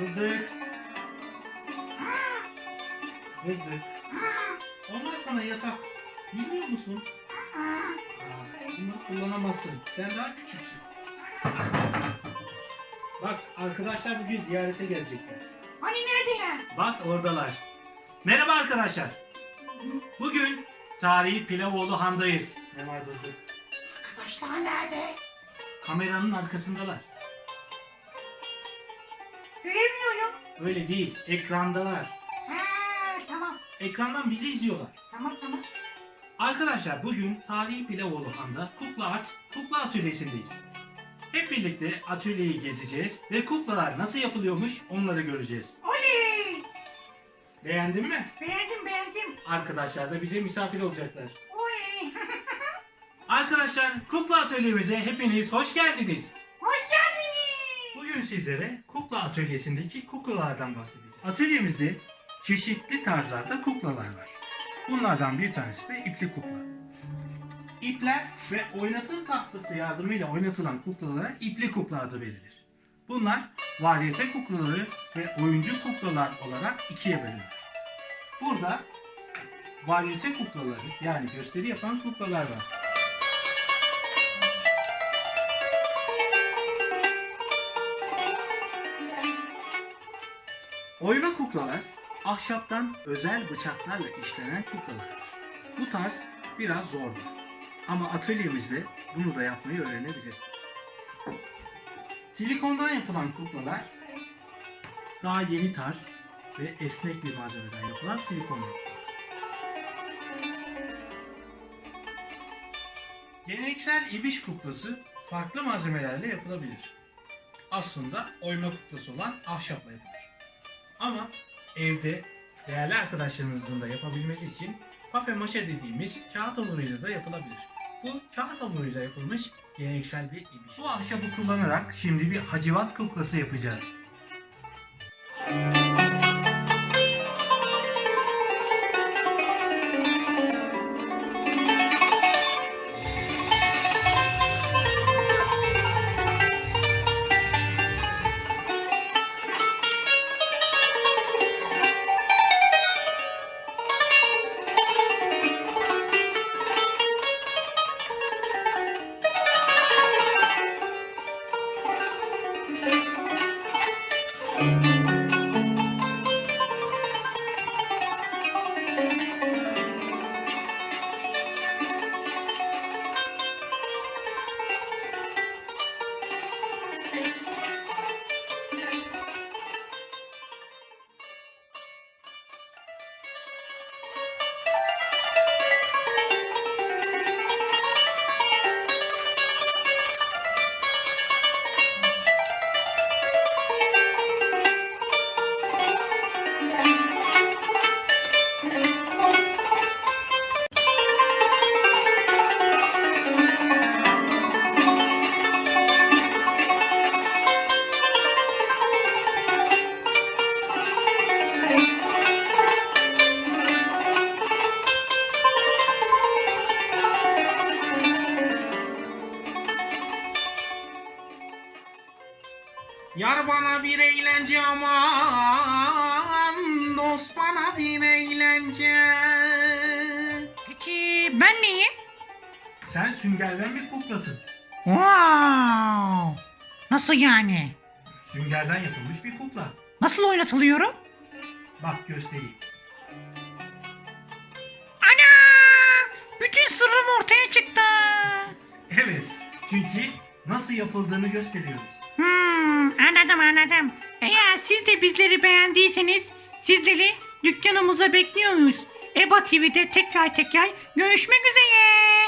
Bızdık. Bızdık. Olmaz sana yasak. Bilmiyor musun? Bunu kullanamazsın. Sen daha küçüksün. Bak arkadaşlar bugün ziyarete gelecekler. Hani neredeler? Bak oradalar. Merhaba arkadaşlar. Bugün tarihi Pilavoğlu Han'dayız. Ne var bızdık? Arkadaşlar nerede? Kameranın arkasındalar. Göremiyorum. Öyle değil, ekrandalar. Ha tamam. Ekrandan bizi izliyorlar. Tamam tamam. Arkadaşlar bugün Tarihi Pilavoğlu Han'da Kukla Art, Kukla Atölyesi'ndeyiz. Hep birlikte atölyeyi gezeceğiz ve kuklalar nasıl yapılıyormuş onları göreceğiz. Oley! Beğendin mi? Beğendim beğendim. Arkadaşlar da bize misafir olacaklar. Oley! Arkadaşlar kukla atölyemize hepiniz hoş geldiniz. Bugün sizlere kukla atölyesindeki kuklalardan bahsedeceğim. Atölyemizde çeşitli tarzlarda kuklalar var. Bunlardan bir tanesi de ipli kukla. İpler ve oynatım tahtası yardımıyla oynatılan kuklalara ipli kukla adı verilir. Bunlar varyete kuklaları ve oyuncu kuklalar olarak ikiye bölünür. Burada varyete kuklaları yani gösteri yapan kuklalar var. Oyma kuklalar ahşaptan özel bıçaklarla işlenen kuklalardır. Bu tarz biraz zordur. Ama atölyemizde bunu da yapmayı öğrenebiliriz. Silikondan yapılan kuklalar daha yeni tarz ve esnek bir malzemeden yapılan silikonlar. Geleneksel ibiş kuklası farklı malzemelerle yapılabilir. Aslında oyma kuklası olan ahşapla yapılır. Ama evde değerli arkadaşlarımızın da yapabilmesi için pape maşe dediğimiz kağıt hamuruyla da yapılabilir. Bu kağıt hamuruyla yapılmış geleneksel bir ibiş. Bu ahşabı kullanarak şimdi bir hacivat kuklası yapacağız. Yar bana bir eğlence aman Dost bana bir eğlence Peki ben neyim? Sen süngerden bir kuklasın. Wow! Nasıl yani? Süngerden yapılmış bir kukla. Nasıl oynatılıyorum? Bak göstereyim. Ana! Bütün sırrım ortaya çıktı. Evet, çünkü nasıl yapıldığını gösteriyoruz. Anladım anladım. Eğer siz de bizleri beğendiyseniz sizleri dükkanımıza bekliyoruz. EBA TV'de tekrar tekrar görüşmek üzere.